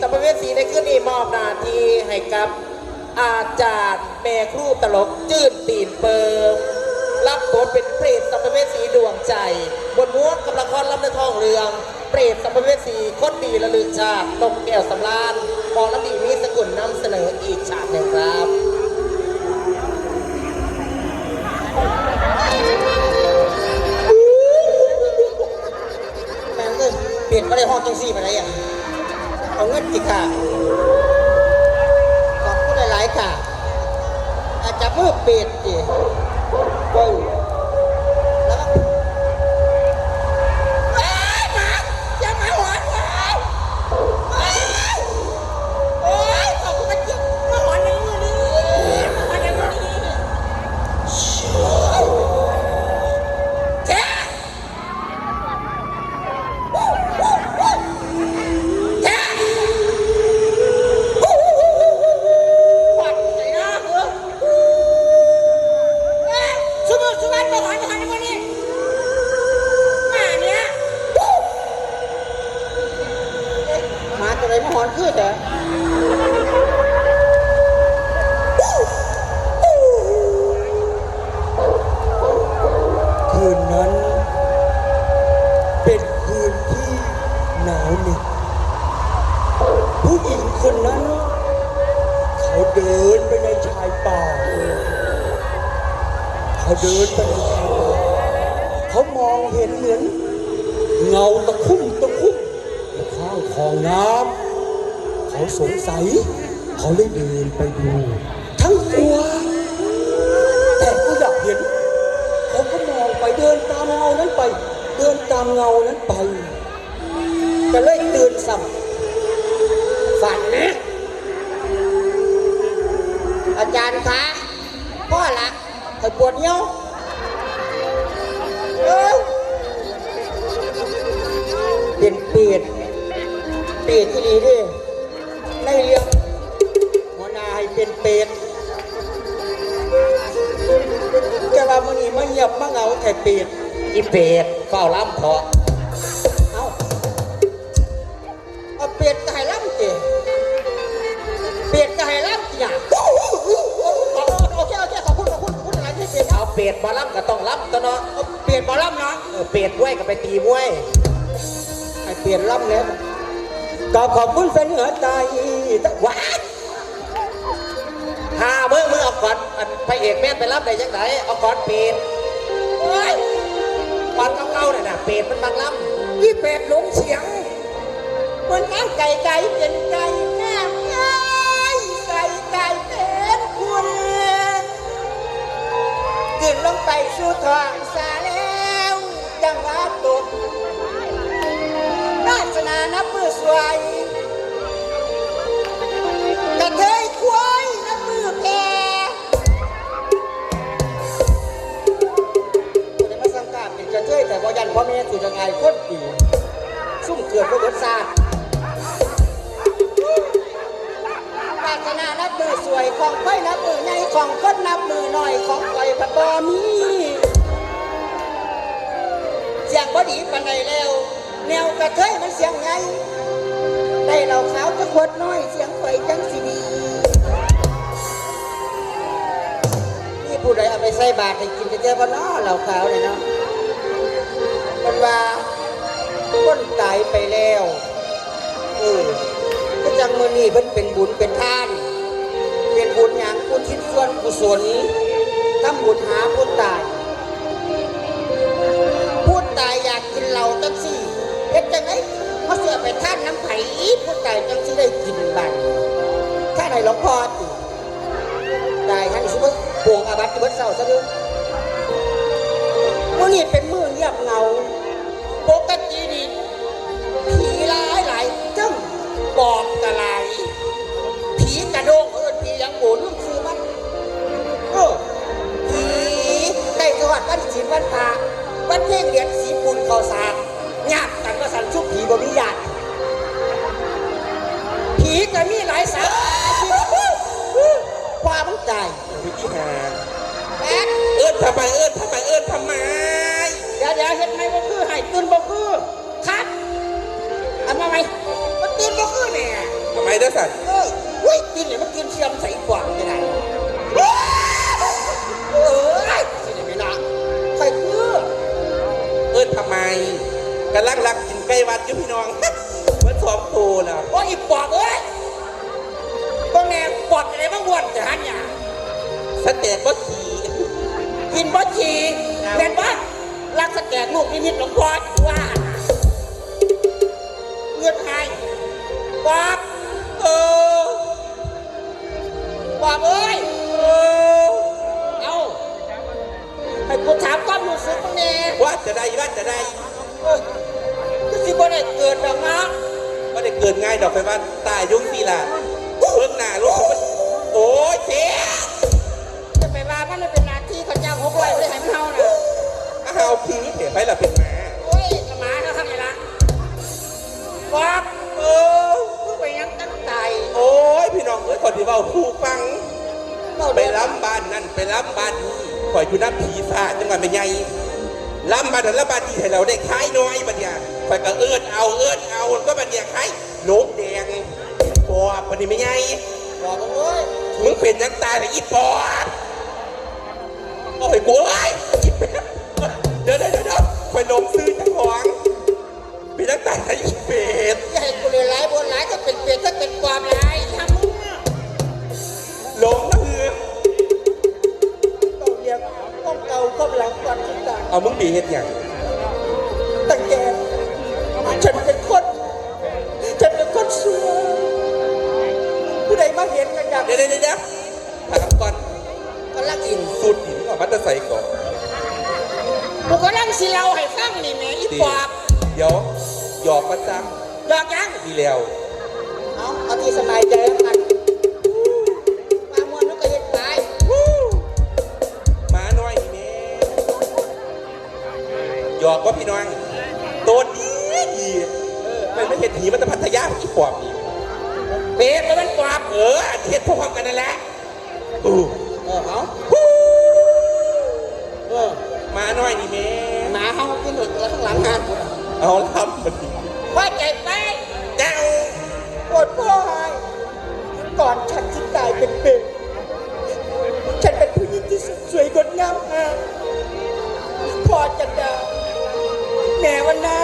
สัมภเวสีในคืนนี้มอบหน้าที่ให้กับ อาจารย์แม่ครูตลกจื้นตีนเปิมรับบทเป็นเปรตสัมภเวสีดวงใจ บนม้วนกับละครลำในทองเรือง เปรตสัมภเวสีคนดีระลึกชาติตกแก้วสำรานมองลำดีมีสกุลนำเสนออีกฉากหนึ่งครับแม่งเลยเปลี่ยนก็ได้ห้องจังสี่ไปไหนอะ ของเงินจิค่ะ ขอบคุณหลายๆค่ะ อาจจะมือเปลี่ยนจิ ข้างคลองน้ำเขาสงสัย เขาเลยเดินไปดู ทั้งกลัว แต่ก็อยากเห็น เขาก็มองไปเดินตามเงานั้นไป เดินตามเงานั้นไปก็เลยตื่นสัมฝันนะ อาจารย์คะพ่อละคอยปวดเยี่ยวเอ้ยเป็นเปียด เปียดที่ดีดิในเรื่องหัวหน้าให้เป็นเป็ดจะว่ามันนี่มันเงียบมันเหงาแต่เป็ดอีเปรตเฝ้าล้ำเถาะเอาเอาเป็ดก็ให้ล่ำเจเป็ดก็ให้ล่ำอย่างโอเคโอเคขอบคุณขอบคุณขอบคุณอะไรที่เป็ดเอาเปรตมาล้ำก็ต้องล้ำตัวเนาะเอาเปลี่ยนบอลล่ำนะเออเปรตมวยก็ไปตีมวยให้เปลี่ยนล่ำแล้ว ก็ขอบคุณแฟนเหนือใจต่ว่าหาเมื่อเมื่อเอาก่อนอันพระเอกแม่นไปรับได้ยังไงเอาก่อนเปรตโอ้ยก่อนเก่าๆเนี่ยนะเปรตมันบางล้ำยี่เป็ดหลงเสียงเหมือนน้ำไก่ไก่เป็นไก่แม่ไก่ไก่ไก่เป็นคุณขึ้นลงไปสู่ท้องสาแล้วจังหวะตก นานับมือสวยกระเทยควายน้ำมือแกคนได้มาสังกัดเป็นกระเทยแต่บ่ยันพ่อแม่สุดยังไงคนปีซุ่มเกิดก็เบิดซาดปารถนานับมือสวยของค่อยนับมือในของคนนับมือหน่อยของข่อยพระบอมีเสียงบ่ดีปานใดแล้ว แนวกระเทยมันเสียงไงได้เหล่าขาวจะขวดน้อยเสียงไฟจังสิดีนี่ผู้ใดเอาไปใส่บาตรให้กินจะเจอบ่น้อเหล่าขาวเนี่ยเนาะมันว่าคนตายไปแล้วเออก็จังมือนี่เพิ่นเป็นบุญเป็นท่าน เป็นบุญอย่างผู้ทิศส่วนกุศลทำบุญหาผู้ตาย ผู้ตายอยากกินเหล้าจังสี่ เฮ็ดจังไงเขาเสือไปท่านน้ำไผ่ผู้ตายจังสิได้กินบันถ้าไหนหลวงพ่อติตายฮันสิบ่ปวงอาบัติบิดเศร้าซะเด้วยมื้อนี้เป็นมื้อเงียบเงาปกตินี่ผีหลายหลายจังปอบกะหลายผีกระโดงเอิ้นผีหยังโบนุ่มซื้อมันเออผีได้สวัดิ์วันศีลวันพระวันเพ่งเหรียญสีปุ่นข้าวสาร ญาติกันว่าสันชุกผีบ่มีญาติผีก็มีหลายสายความมันใจวิธีหาแป๊ดเอิ้นทำไมเอิ้นทำไมเอิ้นทำไมเดี๋ยวเดี๋ยวเห็นไหมว่าคือให้ตื่นบ่คือคัดเอามาไหมมันตื่นบ่คือเนี่ยทำไปเด้อสัตว์เออเฮ้ยกินเนี่ยมันกินเชียมใส่กว่างยังไงเออสิได้ไหมนะใครคือเอิ้นทำไม กำลังรักกินไก่วัดอยู่พี่น้องเมื่อสองตัวแล้วว่าอีปอบเอ้ยบางแนวปอบอะไรบ้างวนจะหันหยาสเต็กก็ขี่กินบ่ชีเป็นบ้านรักสแกนลูกนิมิตหลวงพ่อว่าเงินให้ปอบเออปอบเอ้ยเออเอาให้กูถามความรู้สึกมึงแน่ว่าจะได้ว่าจะได้ เอ้ยก็สิ บ่ได้เกิดดอกนะว่าได้เกิดง่ายดอกไปว่าตายยุ่งทีละเบิ่งหน้าลูกมันโอ้ยเจ๊จะไปว่ามันเป็นหน้าที่ของเจ้าของไว้ไม่ได้ให้มันเฮานะเอาพีเดี๋ยวไปละเป็นหมาโอ้ยกระหมาแล้วทำไงล่ะปอบเออมึงไปยังตั้งใจโอ้ยพี่น้องเอ้ยคนที่เว่าคู่ฟังไปล้ำบ้านนั่นไปล้ำบ้านนี้คอยอยู่น้ำผีซาจังหวัดเป็นไงล้ำบ้านนั้นแล้วบ้านนี้ให้เราได้ขายน้อยบัดเนี่ย คอยก็เอิ้อนเอาเอิ้อนเอาก็บัดเนี่ยขายโลกแดงปอบบัดนี้ไม่ไงบอกว่าโอ้ยมึงเป็นนักตายแต่อีปอบโอ้ยกูเอ้ยเดี๋ยวเดี๋ยวเดี๋ยวเดี๋ยวคอยลงซื้อจังหวงเป็นนักตายแต่อีเป็ดให้กูเลยร้ายบนร้ายก็เป็นเปลี่ยนก็เป็นความร้ายทำมึงอะลงคือต้องเรียกต้องเกาต้อหลังก่อนทุกอย่างเอามึงบีเฮ็ดอย่าง เห็นกันอย่างเดี๋ยวเดี๋ยวเดี๋ยวถามก่อนก็ลักอินสูตรหินก่อนมัตใส่ก่อนกูก็นั่งสิเราให้ฟังนี่แหม่อีปอบเดี๋ยวหยอกประจดอกยังำดีแล้วเอาเอาที่สบายใจแล้วกันมามวนนึกก็เห็นตายหมาน้อยนี่แม่หยอกว่าพี่น้องตัวดีดีเออเป็นไม่เห็นหีมันจะพัทยาอีปอบนี่เป็ดแล้วมันปอบ เอออันเทศพร้อมกันนั่นแหละอู้เออเอาฮู้เออหมาน้อยนี่แม่หมาเขากินหนึ่งแล้วข้างหลังงานกูเอาทำมันดีว่าใจไปเจ้าปวดพ่อให้ก่อนฉันที่ตายเป็นเป็นฉันเป็นผู้หญิงที่สวยงดงามมากพ่อจันดาแม่วันนา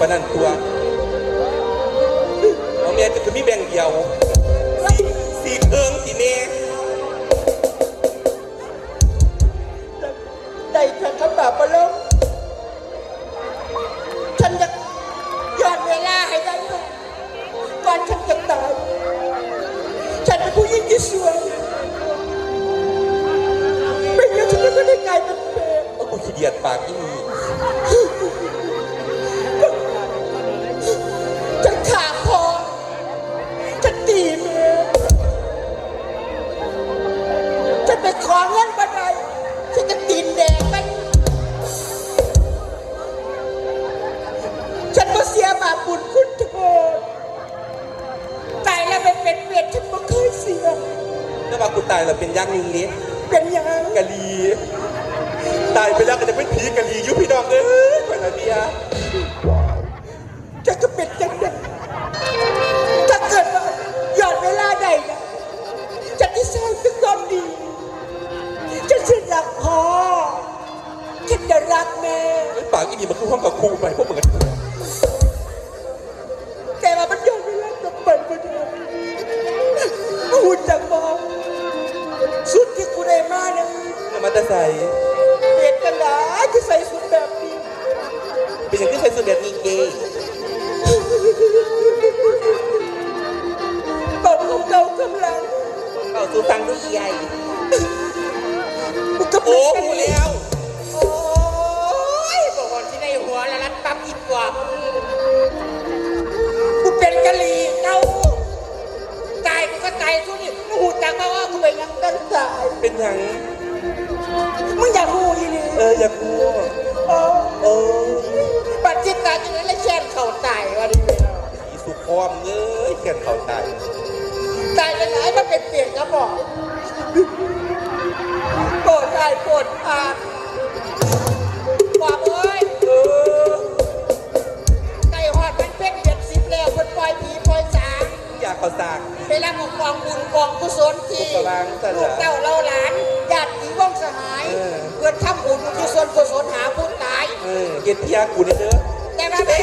ปะนันตัวเอาเมียจะคือมีแบ่งเดียวสีสีเครื่อง บาปบุญคุณโทษตายแล้วไปเป็นเปรตฉันก็เคยเสียแล้วว่ากูตายแล้วเป็นยักษ์นึงนี้เป็นยังไงกะลี ตายไปแล้วก็จะเป็นผีกะลีอยุพี่น้องเอ้ยคนละเดียจะก็เป็นยังไงถ้าเกิดว่าหยอดเวลาใดนะฉันที่สร้างตึกตอนดีฉันจะรักพ่อฉันจะรักแม่ปากอีนี่มันคือห้องกับครูไปพวกมึงกัน ใส่เด็กกันหลายที่ใส่สุดแบบนี้เป็นอย่างที่ใส่สุดแบบนี้เกย์ตอนของเก่ากำลังเอาสูฟังด้วยใหญ่กูก็โอ้เป็นกูกันแล้วโอ้ยบอกว่าที่ในหัวแล้วรัดปั๊บอีกกว่ากูเป็นกะลีเก้าตายกูก็ตายทุกนี่มึงหูจักมาว่ากูเป็นยังกันตายเป็นอย่าง มึงอย่าพูดอีหลีเอออย่าพูดเออเออปัจจิตตาจะได้แช่นเข่าตายวันนี้สุขอมเงยเขียนเข่าตายตายยังไงมาเป็นเปลี่ยนกระบอกโกดตใจโกรธาบอกเอ้ยเออไก่หอดมันเป็นเบ็ดสิบแล้วคนปฟทีปล่สางอยากเขาสางไปรับของกองบุญกองกุศลที่ลูกเต่าเราหลานญาติ องสหายเพื่อนทำบุญอุที่ส่วนกุศลหาผู้ตาย เออย็นเที่ยงกูเยเด้อแต่ว่าเป็น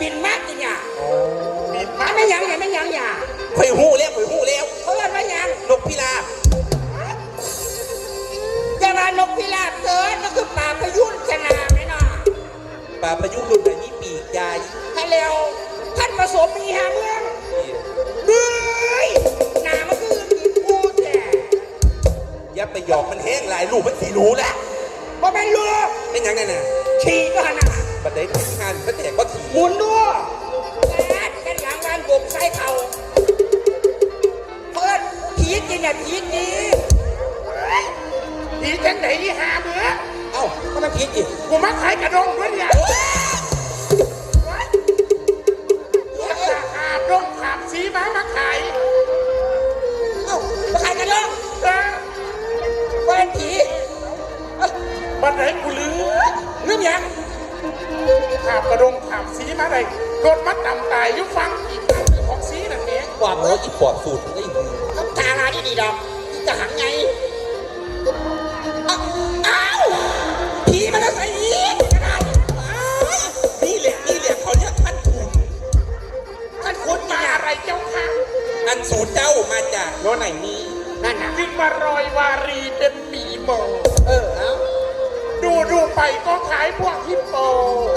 บินมากจริงอะบินมาไม่ยังไงไม่ยังอย่าข่อยหู้แล้วข่อยหู้แล้วเขาเรียกว่ายังนกพิราบอย่ามานกพิราบเกินก็คือป่าพยุนชนะไหมเนาะปลาพยุงรุ่นไหนนี่ปีกใหญ่ถ้าเร็วท่านผสมมีหาเมืองเฮ้ยหนามันคือกินกูแต่อย่าไปหยอกมันแห้งหลายลูกมันสีรู้แล้วบ่เป็นลูกเป็นยังไงน่ะขี่ก็หนา บัดเด็กงานก็แตกก็ถีหมุนด้วยแอดกันหลังงานบกใส่เขาเพิ่นผีกินอะผีกินผีจังไหนที่หาเบื่อเอ้าก็มันผีจิกูมาขายกระดงด้วยเนี่ยขาดดงขาดสีมามาขายเอ้ามาขายกระดงเออว่าเป็นผี บันไหนกูลืมลืมยัง ขาบกระดงขาบสีมาได้รถมัดดำตายอยุฟังอีกของสีนั่นเองปอบเอ้ยอีปอบสูตรมันก็อีกต้องตาลาที่ดีดอกจะหังไงอ้าวอ้าวผีมันจะใส่อีกกระดาษอ้าวนี่แหละนี่แหละเขาเรียกท่านถูกท่านคุณมาอะไรเจ้าค่ะอันสูตรเจ้ามาจากโน่นไหนนี่นั่นนะจึงมารอยวารีเป็นหมีโมเออเอา ดูดูไปก็ขายพวกฮิปโป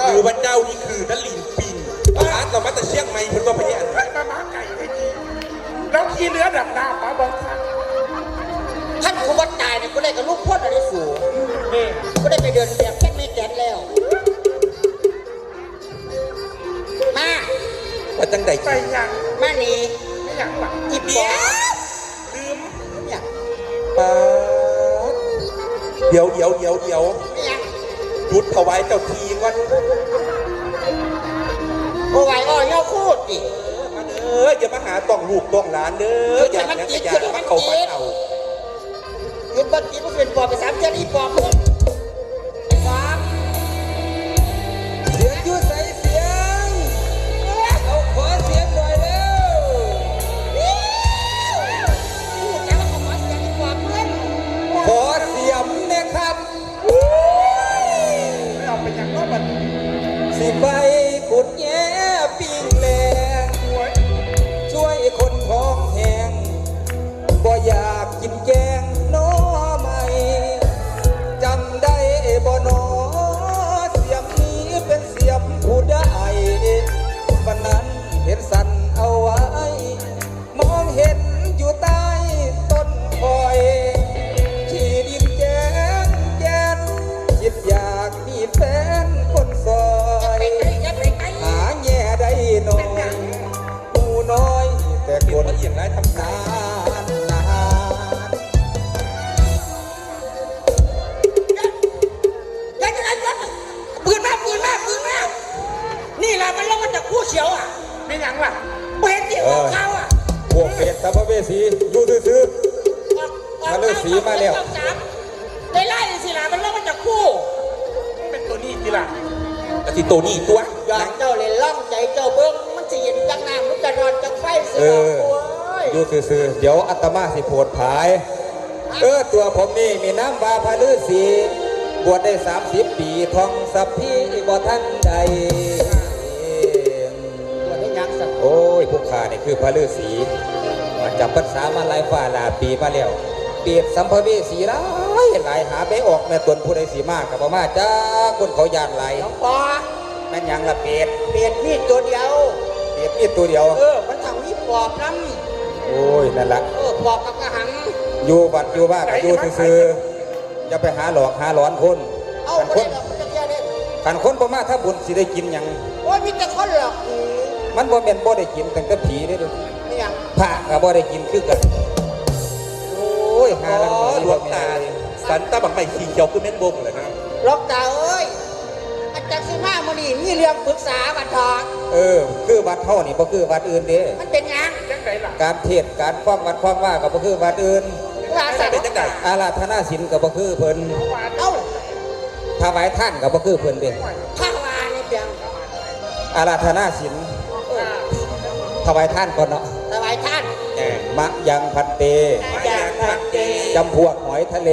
หรือว่าเจ้านี่คือนลินปิงร้านเรามาแต่เชียงใหม่เพิ่นว่าพะเนี่ยไอ้มาม้าไก่ได้ดีแล้วขี่เรือดับน้ำมาบังคับท่านคุณวัดตายเนี่ยก็ได้กับลูกพ่นอะไรสูงนี่ก็ได้ไปเดินแบบแค่ไม่แกนแล้ว มาว่าจังใดไปยังมานี่ไม่อยากหลับอีเปียลืมเนี่ยปาดเดี๋ยวเดี๋ยวเดี๋ยวเดี๋ยว เนี่ยหยุดถวายเจ้าทีก่อนโอ้ยอ้อยย่อคูดดิมาเด้ออย่ามาหาต้องลูกต้องหลานเด้ออย่าอย่าอย่ามาเข้ามาเอา หยุดบันทีมันเป็นปอบไปสามเจ้าอีปอบ สิ อกออกมาเลิกสีมาแล้วได้ไล่สิล่ะมันลงมาจากผู้เป็นตัวนี้ทีละกติโตนี่ตัวอยากเจ้าเลยล่องใจเจ้าเบิ้งมันจะเย็นจังน้ำมันจะนอนจังไฟสิเอล่ะอโอ้ยอยู่ซื่อๆเดี๋ยวอัตมาสิโพดผาย เออตัวผมนี่มีน้ำวาพาลือสีบวชได้30ปีทองสัพพีบ่ท่านใดตัวได้ยังสักโอ้ยพวกข้านี่คือพระฤาษีมาจับพรรษามาหลายฝ่าหลาปีมาแล้ว เปียบสัมภเวสีไรไาหลายหาไปออกแม่ตนผู้ใดสีมากกับพ่อมาจ้าคนเขายานไหลายหลงพ่อแมันยังละเปียดเปียดมีดตัวเดียว เปียดมีดตัวเดียว เออ มันทางมีปอบน้โอ้ยนั่นละเออปอบกับกระหัง อยู่บัดอยู่บ้านก็อยู่ซื่อๆอย่ไปหาหลอกหาหลอนคนเอาคันคนขันคนพ่อมาถ้าบุญสีได้กินยังโอ้ยมีแต่คนหลอกมันบ่เป็นบ่ได้กินตั้งแต่ผีได้ดูไม่หยังพระก็บ่ได้กินคือกัน งานอ๋วงตานี่สันตะบักไม้ขีเขียวคือเม็นบงเลยนะหลวงตาเอ้ยอาจารย์สิมาโมอนี่มีเรื่องปรึกษาบัตรทองเออ คือวัดเท่านี่ก็คือวัดอื่นเด้มันเป็นยังการเทศน์การคว้างวัดคว้างว่าก็บ่คือวัดอื่น ลาสัตว์เป็นจังไอาราธนาศิลป์ก็บ่คือเพิ่นเอ้าถวายท่านก็บ่คือเพิ่นเด้ข้าวานี่เพียงอาราธนาศิลป์ถวายท่านก่อนเนาะถวายท่าน มะยังพันเต อย่งพันเต จำพวกหอยทะเล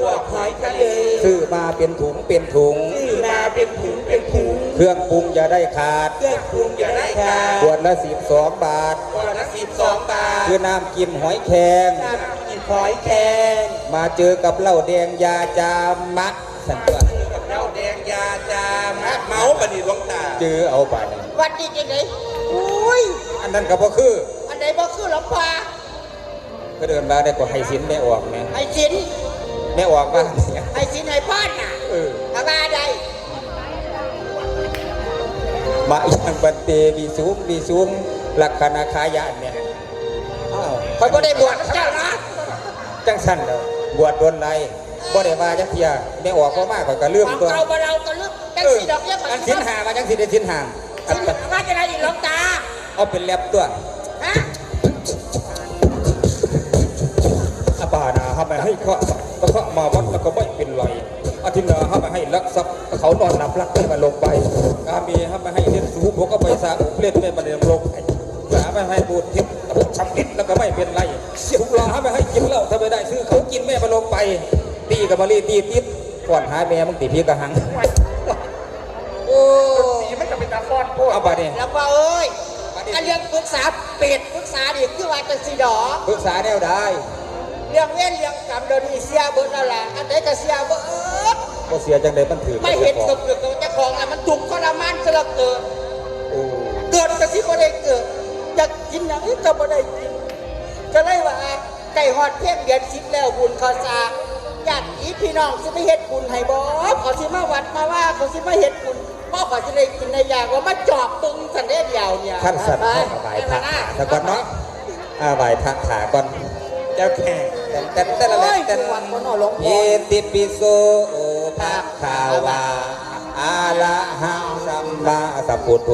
พวกหอยทะเลซื้อมาเป็นถุงเป็นถุง ซื้อมาเป็นถุงเป็นถุง เครื่องปรุงอย่าได้ขาด เครื่องปรุงอย่าได้ขาดขวดละสิบสองบาทขวดละสิบสองบาท คือน้ำกินหอยแครงน้ำกินหอยแครงมาเจอกับเหล้าแดงยาจามัดสันตัวเหล้าแดงยาจามัดเมาบันดีหลวงตา เจอเอาไปวัดดีจริงเลยอุ้ย อันนั้นก็บ่คือ อันไหนบ่คือหลวงตา็เดินมาได้กว่าไฮซินไม่ออกนะไฮซินไม่ออกบ้ายไฮซินไฮพ่อนน่ะเออเอามาได้มาอย่างบันเตวีซุ้มวีซุ้มหลักษณาคายานเนี่ยอ้าเขาก็ได้บวชเจ้านะจังสันเลยบวชโดนไรบ่ได้มาจักเทียไม่ออกก็มากกว่าก็เลื่อมตัวเราบ่เราก็เลื่อมจังสีดอกเบี้ยมันสินหามาจังสีได้สินหาอันมาจะได้อีกหลวงตาเอาเป็นแลบตัวฮะาไม่ให้ข้าสัตว์ะข้ามาวัดแล้วก็ไม่เป็นไรอาทิตย์นาห้าไม่ให้ลักทรัพย์เขานอนหลับรักไม่มาลงไปกามีห้าไม่ให้เลี้ยงสูบผวก็ไปสาเล่นไม่มาเรีนลงไปสาไม่ให้บูดทิพย์ชำนิดแล้วก็ไม่เป็นไรเสียหลาไม่ให้กินเหล้าทำไมได้ซื้อเขากินแม่มาลงไปตีกับมารีตีติดก่อนหายแม่มึงตีพี่กับหังโอ้ตีไม่จะเป็นตาฟอนพูดเอาไปเนี่ยแล้วว่าเอ้ยก็เรื่องปรึกษาเป็ดปรึกษาดิคือว่าจนสีดอกปรึกษาแนวได้ เลี้ยงเว้นเลี้ยงกรรมเดี๋ยวนี้เสียเบิดแล้วล่ะอันไหนก็เสียเบิดก็เสียจังไดมันถือไม่เห็นสมนึกของเจ้าของแล้วมันจุกข์ทรมานจะละเกิดเกิดก็สิบ่ได้เกิดอยากกินอย่างนี้ก็บ่ได้กินจะเลยว่าไก่หอดเพียงเดือนชิบแล้วบุญเขาสาญาติพี่น้องสิไม่เห็นบุญให้บอเขอสิมาวัดมาว่าขอสิมาเห็นบุญพ่อขอจะได้กินในยากว่ามาจอบปึงสันเดียวเนี่ยท่านสัตว์ไาไปทางขาก่อนเนาะอาไหวทางขาก่อน เจ้าแข่งแต่แต่แต่ละแต่ละเยติปิโสภะคาวาอาลาหังสัมมาสัพพุทโธ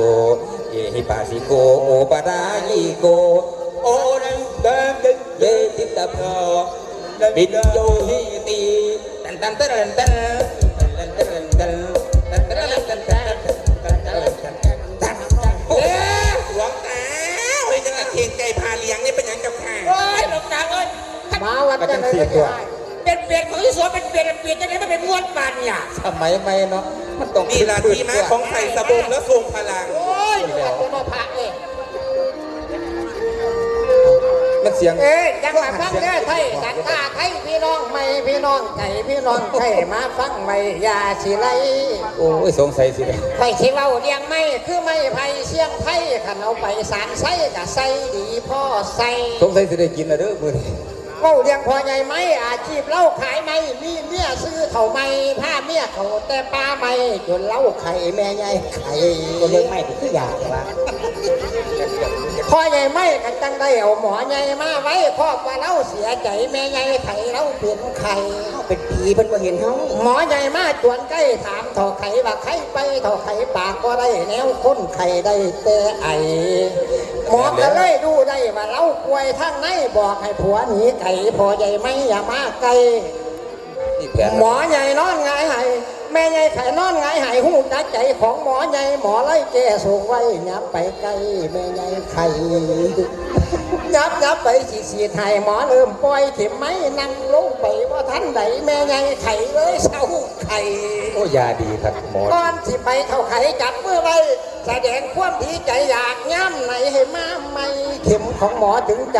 เยหิปัสสิโกโอปะรายิโกโอรังเดมเดเยติตะพอบิดโยหิติตันตันตันตันตันตันตัน ยงนี่เป็นยังกับข้าโอ้ยหลวงตาเอ้ยมาวันก็จัจันงทร์เสียเลยตัวเป็นเปลี่ยนของที่สวนเป็นเปลี่ยนเปลี่ยนจะได้ไม่เป็นม้วนปานเนี่ย สมัยใหม่เนาะมันต้องนี่ละที่มาของไข่สบงและทรงพลัง โอ้ยตัวมาพระเอ้ย สียง เอ้ยยังมาฟังเด้อไทยสันตาไทยพี่น้องไม่พี่น้องไก่พี่น้องไทยมาฟังไม่ยาสิไลโอ้ยสงสัยสิเลยไข่สิเว้าเลี้ยงไม่คือไม่ไผ่เสียงไผ่ขันเอาไปสารไส้กับไส้ดีพ่อใส่สงสัยสิได้กินแล้วเด้อมื้อนี้ เว้าเลี้ยงพอใหญ่ไหมอาชีพเล่าขายไหมมีเมียซื้อเท่าไหมผ้าเมียเขาแต่ป้าไหมจนเล่าไข่แม่ใหญ่ไข่ก็เลยไม่ถึงอยากว่าพ่อใหญ่ไม่กันจังได้เอาหมอใหญ่มาไว้พ่อว่าเล่าเสียใจแม่ใหญ่ไข่เล่าเปลี่ยนไข่เป็นผีเพิ่นว่าเห็นเขาหมอใหญ่มาจวนใกล้ถามถอไข่ว่าไข่ไปถอไข่ปากก็ได้แนวค้นไข่ได้แต่ไอ หมอก็เลยดูได้ว่าเราป่วยทางในบอกให้ผัวหนีไก่พอใหญ่ไม่อย่ามาไกลนี่แผนหมอใหญ่นอนหงายให้แม่ใหญ่ไข่นอนหงายให้หูจักใจของหมอใหญ่หมอไล่แก่ส่งไว้ยับไปไกลแม่ใหญ่ไข่ ยับยับไปสีสีไทยหมอเริ่มปล่อยเข็มไม้นั่งลงไปว่าท่านใดแม่ใหญ่ไข่เลยเศร้าไข่โอ้ยาดีครับหมอก่อนสิไปเข้าไข่จับมือไว้แสดงความดีใจอยากย้ำไหนให้มาไม่เข็มของหมอถึงใจ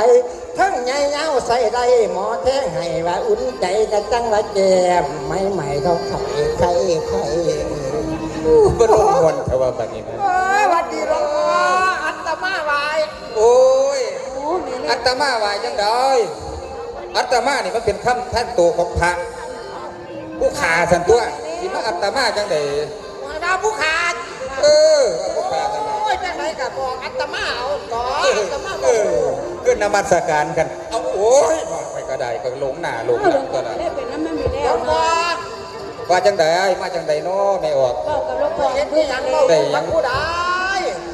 ทั้งใหญ่เงาใส่ได้หมอแท้งให้ว่าอุ่นใจกระจังละแจมไม่ใหม่เท่าไข่ไข่ไข่บ่ลงมวนแต่ว่าบัดนี้นะเอ้ยหวัดดีหลวงพ่ออัตมาไหวโอ้ยโอ้นี่แอัตมาว่าจังไดอัตมานี่มันเป็นคำท่านตัวของพระผู้ขาสันตัวที่มาอัตมาจังไดว่าดาวผู้ขาดเออว่าผู้ขาจังไดโอ้ยจังไรกับบอกอัตมาเอาต่ออัตมาบเออกอขึ้นนมัสการกันเอาโอ้ยบอกไปก็ได้ก็หลงหน้าหลงหลังก็ได้ได้เป็นน้ำมันมีแล้เดี๋ยววก่อนว่าจังไดมาจังไดน้อไม่ออกก็กับรถพอเห็นที่ยังเล่ากับผู้ใด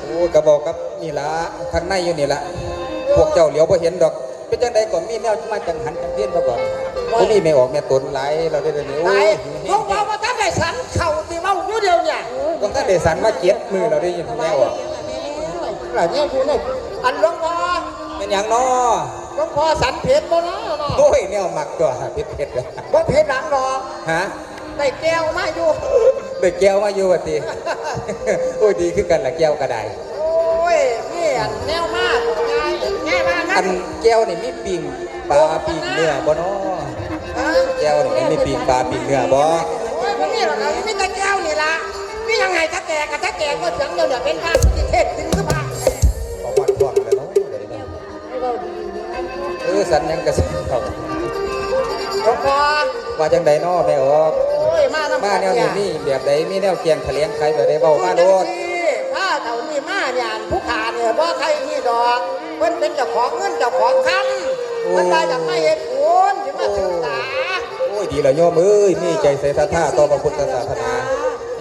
โอ้กระบอกกับนี่ละข้างในอยู่นี่ละ พวกเจ้าเหลียวพอเห็นดอก เป็นจังใดก่อนมีแนวมาจังหันจังเพี้ยนมาก่อนโอ้นี่ไม่ออกแม่ตนไหลายเราได้เดี๋ยวนี้ไหนโอ้ยเขาบอกว่าท่านได้สันเข่าตีเมาอยู่เดียวเนี่ยต้องท่านเดสันมาเจ็ดมือเราได้ยินแนวอะหลายเนี่ยคุณเนี่ยอันหลวงพ่อเป็นอย่างน้อหลวงพ่อสันเพชรบ่เนาะเนาะโอ้ยแนวหมักตัวเผ็ดเผ็ดๆเลยบ่เพชรหลังดอกฮะได้แก้วมาอยู่เด็กแก้วมาอยู่วะตีโอ้ยดีขึ้นกันละแก้วก็ได้โอ้ยนี่อันแนวมากไงแง่มา อันั่นนแก้วนี่มีปิ่งปลาปิ่งเนื้อบ่น้อแก้วนี่มีปิ่งปลาปิ่งเนื้อบ่โอ้ยมันนี่หรอกครับมีแต่แก้วนี่ล่ะนี่ยังไงถ้าแก่กับถ้าแก่ก็เสียงเดียวเดี๋ยวเป็นพระที่เทศถึงคือพระขอวัดวัดเลยเนาะเดี๋ยวนี้เออสันยังกระสันเขาหลวงพ่อว่าจังใดน้อแม่ออกโอ้ยมาน้ำมาแนวนี้มีแบบใดมีแนวเกียงทะเลียงใครแบบใดเบามาโลดถ้าเท่านี้มาเนี่ยผู้ขาเนี่ยบ่ใครนี่ ดอกเพิ่นเป็นเจ้าของเงินเจ้าของคำมันได้จากไม่เห็นผลที่มาศึกษาโอ้ยดีละโยมเอ้ยมีใจใส่ศรัทธาต่อพระพุทธศาสนา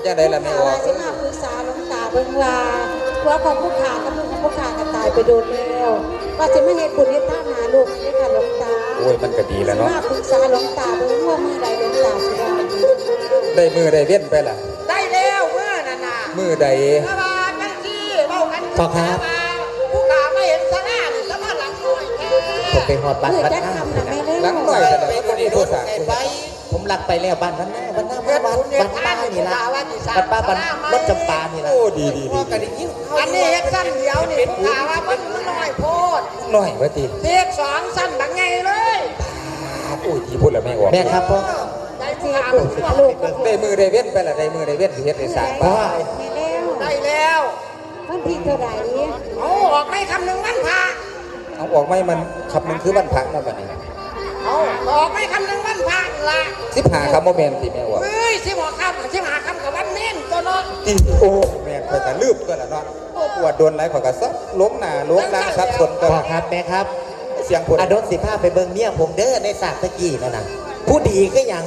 จังใดล่ะแม่ออกจะมาปรึกษาหลวงตาเบิ่งว่าว่าของผู้ขากับลูกของผู้ขาก็ตายไปโดนแล้วว่าจะไม่เห็นบุญให้ท่านหาลูกนี่ค่ะหลวงตาโอ้ยมันก็ดีแล้วเนาะมาปรึกษาหลวงตาเบิ่งว่ามือใดหลวงตาสิว่าดีได้มือได้เว้นไปล่ะได้แล้วเมื่อนั่นน่ะมือใดถ้าว่าจั ผมไปหอดบ้านมือบ้านจะหน้าทำนะแม่เล่หลังหน่อยแต่ละคนนี้โทษสาไปผมหลักไปแล้วบ้านบ้านหน้าบ้านหน้าเฮ็บ้านดบ้านบุญเฮ็บ้าดนทาป้านนี่นี่ล่ะละว่าสิสร้างบ้านป้าบ้านรถจำปานี่ละโอ้ดีดีดีก็ได้ยินอันนี้เฮ็ดสั้นเดียวนี่ผู้ขาว่ามันน้อยโพดหน่อยว่าตีเฮ็ดสองสั้นบักไงเลยโอ้ยทีพูดแล้วแม่ออกแม่ครับพ่อได้ผู้เสียขาบุญหาลูกก็ได้มือได้เว้นไปล่ะได้มือได้เว้นสิเฮ็ดได้สร้างพ่อบ้านแม่แล้วได้แล้ววันที่เท่าไหร่เอาออกไม่คำหนึ่งวันพระ เอาออกไม่มันขับมันคือบ้านพักเนาะบัดนี้เอาออกไม่คำหนึ่งวันพระละสิบหาคำโมเมนต์ที่แม่ออกเฮ้ยสิบหกคำสิบห้าคำกับวันเน้นตัวเนาะอีโอ้แม่ข่อยก็ลืมก็ละเนาะโอ้ปวดโดนไรข่อยก็ซับล้มหน้าล้มหลังซับสนก็พ่อครับแม่ครับเสียงคนอดลสิพาไปเบิ่งเมียผมเด้อในศาสตร์ตะกี้นั่นน่ะผู้ดีก็ยัง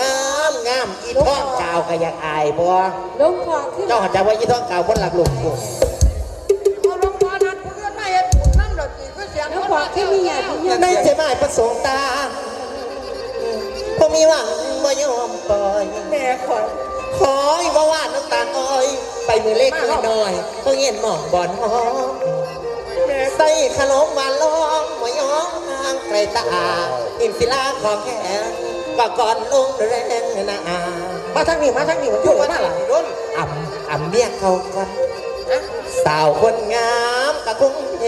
งามงามอีท้องกาวก็ยังอายบ่หลวงพ่อขึ้นเจ้าหันใจว่าอีท้องกาวบนหลักหลุมกู อเสียงหลวงพ่อขึ้นมีญาติโยมในใจหมายประสงค์ตาผมมีหวังบ่ยอมปล่อยแม่ขอขอให้บ่ว่าน้ำตาลอ้อย ไปมือเล็กมือน้อยก็เห็นหมองบอนหอมใส่ขนมหวานล้อมหมอยองห่างไกลตา อินศิลาของแข็งก็ก่อนลงแรงนามาทางนี้มาทางนี้มันพูดว่าอะไรรุ่นอ่ำอ่ำเรียกเขาก่อน สาวคนงามกะคุ้งเท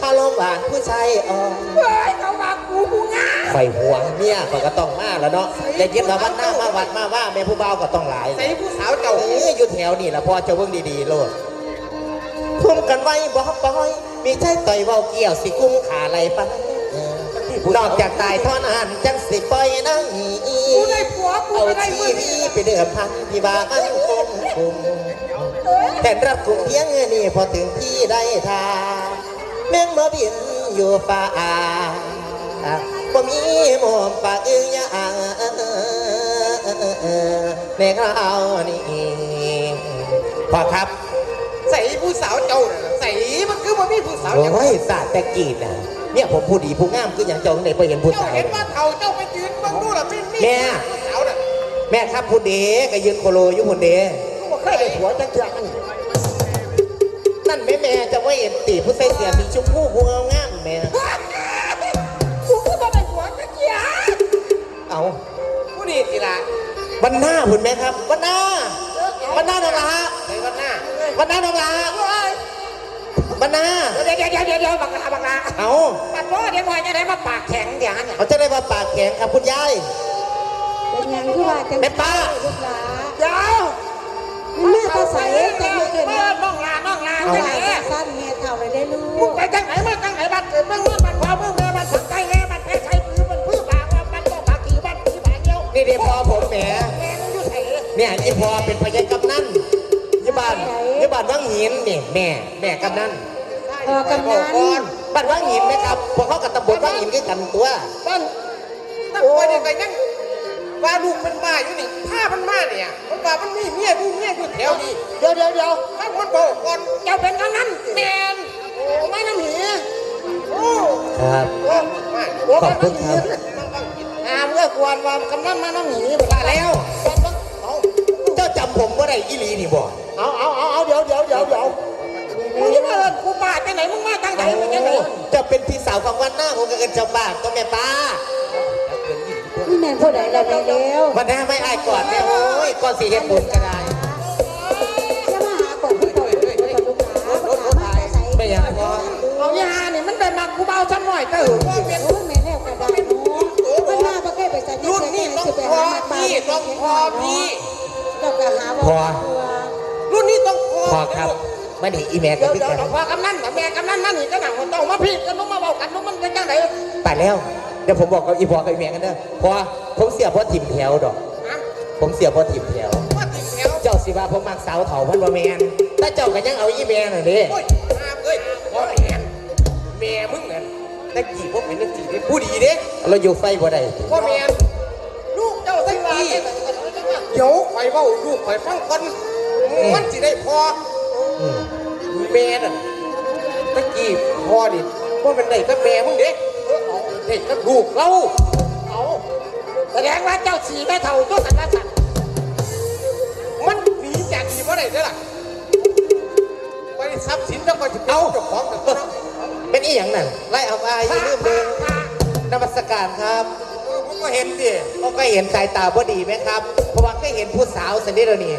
พาลมหวานผู้ชายอ่อนเฮ้ยเขาว่ากูกูงาไฟห่วงเมียข่อยก็ต้องมาแล้วเนาะอย่ายึดว่าวันหน้ามาวัดมาว่าแม่ผู้เบาวก็ต้องหลายใส่ผู้สาวเจ้าเอ้ยอยู่แถวนี่ละพอเจะเบิ่งดีๆโลดทุ่มกันไว้บ่ปล่อย มีใจต่อยเว้าเกี่ยวสิกุ้งขาไหลไปน อกจากตายเท่านั้นจังสิปล่อยนั่งหนีกูได้ผัวกูเอาไม่ได้ชีมึงวิตไปเดือพันที่บ้านคงคุมแต่รับกลุ่มเพียงเงินนี่พอถึงที่ได้ทาแม่งมาบินอยู่ป่าบ่มีหมอมปากอึ้งยางแม่เรานี่พอครับ ใส่ผู้สาวเจ้าน่ะใส่มันคือมันมีผู้สาวเจ้าโอ้ยศาสตร์แต่กีดน่ะเนี่ยผมผู้ดีผู้งามคืออย่างเจ้าไหนไปเห็นผู้เจ้าสาว เห็นว่าเขาเจ้าไปยืนบังดูล่ะไม่มีแม่ ผู้สาวน่ะแม่ครับผู้เดก็ยืนโคโลอยู่ผู้เดกูบอกเคยได้ผัวจังเจ้านั่นแม่แม่จะว่าเห็นตีผู้ใส่เสื้อสีชมพูผู้งามงามแม่กูก็บ่ได้ผัวจังเจ้าเอาผู้ดีสิล่ะวันหน้าคุณแม่ครับวันหน้าวันหน้าน้องละฮะใน บรรณาบังลาโอ้ยบรรณาเดี๋ยวเดี๋ยวเดี๋ยวเดี๋ยวบังลาบังลาเอาปัดโลเดี๋ยวหน่อจะได้มาปากแข็งอย่ยงนั้เขาจะได้มาปากแข็งครับคุณยายเป็นยังพี่ว่าจะเป็นป้าเดี๋ยวแม่ตาใสจะมาเกิดมาน้องลาน้องลาจะไหนสั้นแม่เท่าไรได้ลูกมึงไปจังไหนมาจังไหนบ้านเกิดมื่อวานบ้านพ่อเมึงแม่อบ้านสังไกแม่บ้านเก่ใช้ปืนมัานพื้นปากบ้านต้องปากขี่บ้านขี่ปากเดียวนี่เดี๋ยวพ่อผมแหม่เนี่ยอีพ่อเป็นพยากรนั่น ยี่บ้านยี่บ้านว่างหินนี่แม่แม่กำนันพอกำนันบ้านว่างหินไหมครับพวกเขากับตำบลว่างหินก็กันตัวบ้านตั้งไว้เนี่ยก็ยังว่าลูกเป็นบ้าอยู่นี่ถ้ามันมาเนี่ยมันว่ามันมีเมียมีเมียอยู่แถวนี้เดี๋ยวเดี๋ยวเดี๋ยวถ้ามันบอกก่อนเจ้าเป็นกำนันแมนโอ้ไม่น้ำหีโอ้ครับโอ้มาโอ้ขอบคุณครับอ่าเมื่อควรว่ากำนันมาน้ำหีเวลาแล้วเอาเจ้าจำ ผมว่าได้อีหลีนี่บ่เอาเอาเอาเอาเดี๋ยวเดี๋ยวเดี๋ยวเดี๋ยวมึงจะมาเอิ้นกูบ้าไปไหนมึงมาทางไหนมึงจะไหนเจะเป็นพี่สาวของวันหน้าผมกับเอินเจ้าบ้านก็แม่ป้านี่แม่นผู้ใดแล้วแม่แล้ววันหน้าไม่อายก่อนเนี่ยโอ้ยก่อนสีเห็ดบุญก็ได้จะมาหาก่อนพี่ต่อยก่อนลูกค้าปัญหามาใส่ไม่อยากพอเอายาเนี่ยมันเป็นมากูเบาซ้ำหน่อยเต๋อโอ้ยแม่แล้วกระดาษเนาะมันมาบ่เคยไปใส่รุ่นนี้ต้องพอพี่ต้องพอพี่ เจ้าก็หาว่าตัวรุ่นนี้ต้องพอพอครับมาดิอีแม่ก็เดี๋ยวคือเดี๋ยวกันเดี๋ยวพอกำนันกับแม่กำนันนั่นนี่ก็หนังมันต้องมาพี่กันต้องมาบอกกันต้องมันเป็นจังไหนไปแล้ว เดี๋ยวผมบอกกับอีพอกับอีแม่กันเด้อพอผมเสียเพราะถิ่มแถวดอกฮะผมเสียเพราะถิ่มแถว ว่าติดแถวเจ้าสิว่าผมมักสาวเถาพันว่าแมนแต่เจ้าก็ยังเอาอีแม่น่ะเด้โอ้ยห้ามเอ้ยพ่อแม่แม่มึงเนี่ยนักกี่พวกเป็นนักกี่ได้ผู้ดีเด้เราอยู่ไฟบ่ได้พ่อแม่ลูกเจ้าสักที เดี๋ยวไฟเบ้าลูกไฟฟังคนมันสิได้พออืมแม่น่ะตะกี้พ่อนี่พ่อเป็นไหนก็แม่มึงเด็กเอาเด็กก็ลูกเราเอาแสดงว่าเจ้าสีแม่เท่าตัวสันนิษฐานมันหนีจากสีเพราะไหนได้อล่ะไปทรัพย์สินต้องไปถึงเอาเจ้าของแต่ตัวเนาะเป็นอีหยังนั่นไล่เอาไปอย่าลืมเดินนมัสการครับผม ก็เห็นดิก็ก็เห็นสายตาบ่ดีไหมครับ เพราะว่าก็เห็นผู้สาวสันนิษฐานี่